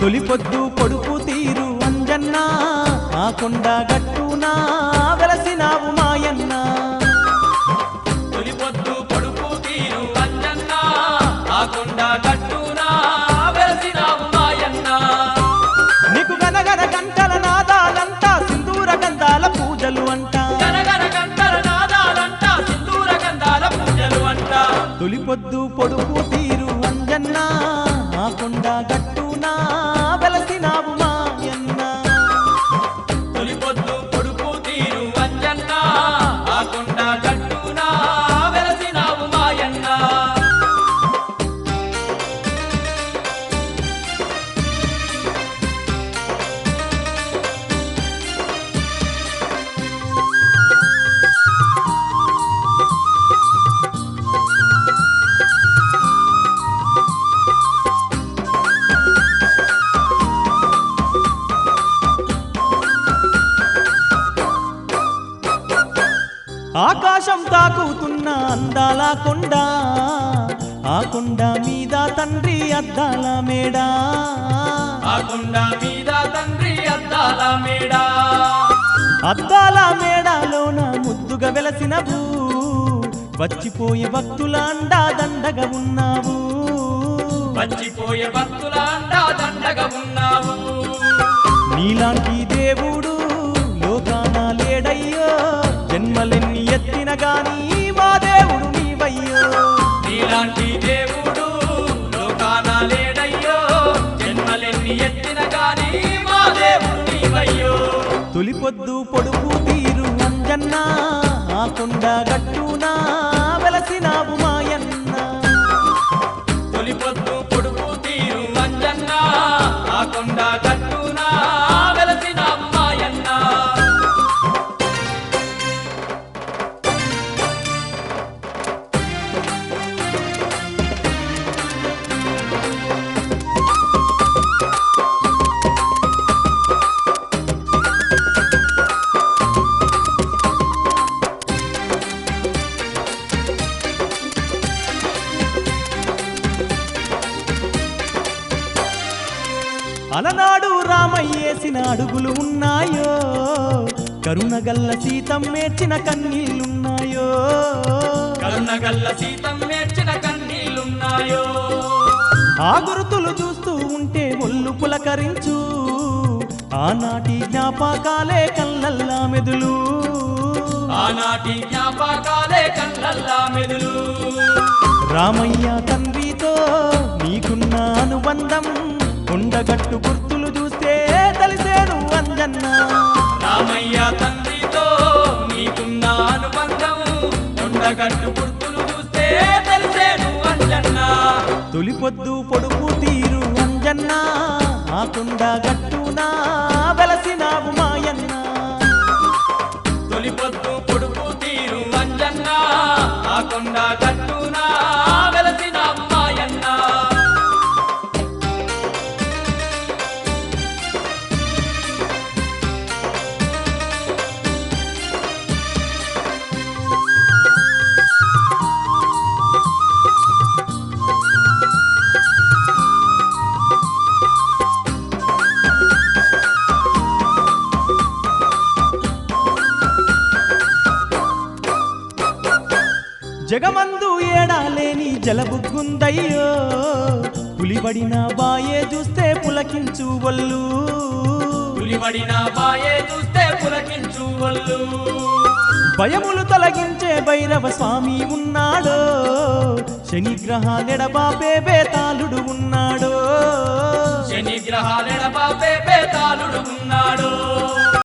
తొలి పొద్దు పొడుపు తీరు అంజన్న ఆ కొండ గట్టునా వెలసినావు మాయన్న. తొలి పొద్దు పొడుపు తీరు అంజన్న ఆ కొండ కట్టునా వెలసినావు మాయన్న. నీకు గనగన గంటల నాదాలంతా సింధూర గంధాల పూజలు అంట. గనగన గంటల నాదాలంట సింధూర గంధాల పూజలు అంట. తొలి పొద్దు పొడుపు తీరు అంజన్న ఆ కొండ గట్టునా ఆకాశం తాకుతున్న అందాల కొండ ఆ కొండ మీద తండ్రి అద్దాల మేడా. ఆ కొండ మీద తండ్రి అద్దాల మేడా. అద్దాల మేడాలోన ముద్దుగా వెలసినవు వచ్చిపోయే భక్తుల అండా దండగా ఉన్నావు. వచ్చిపోయే భక్తుల అండా దండగా ఉన్నావు. నీలాంటి నీలాంటి దేవుడు లోకాన లేడయ్యో జన్మలెన్ని ఎత్తిన గాని మా దేవుడు నీవయ్యో. తొలి పొద్దు పొడుపు తీరు అంజన్న కొండ గట్టునా వెలసినావు మాయన్న అలనాడు రామయ్యేసిన అడుగులు ఉన్నాయో? కరుణగల్ల సీతం మేర్చిన కన్నీళ్ళున్నాయో కరుణగల్ల సీతం నేర్చిన కన్నీళ్ళున్నాయో ఆ గురుతులు చూస్తూ ఉంటే ఒళ్ళు పులకరించు. ఆనాటి జ్ఞాపకాలే కళ్ళల్లా మెదులు. ఆనాటి జ్ఞాపకాలే కళ్ళల్లా మెదులు. రామయ్య తండ్రితో నీకున్న అనుబంధం కొండగట్టు గుర్తులు చూస్తే తెలిసేను అంజన్న. రామయ్య తండ్రితో నీకున్న అనుబంధం కొండగట్టు గుర్తులు చూస్తే తెలిసేను అంజన్నా. తొలి పొద్దు పొడుపు తీరు అంజన్న ఆ కొండ గట్టునా జగమందు ఏడాలేని జలబుగ్గుందయ్యో. పులిబడిన బాయే చూస్తే పులకించు వల్లు పులిబడిన బాయే చూస్తే పులకించు వల్లు భయములు తొలగించే భైరవ స్వామి ఉన్నాడో. శని గ్రహాలెడబాపే బేతాళుడు ఉన్నాడో. శని గ్రహాలెడబాపే బేతాళుడు ఉన్నాడు.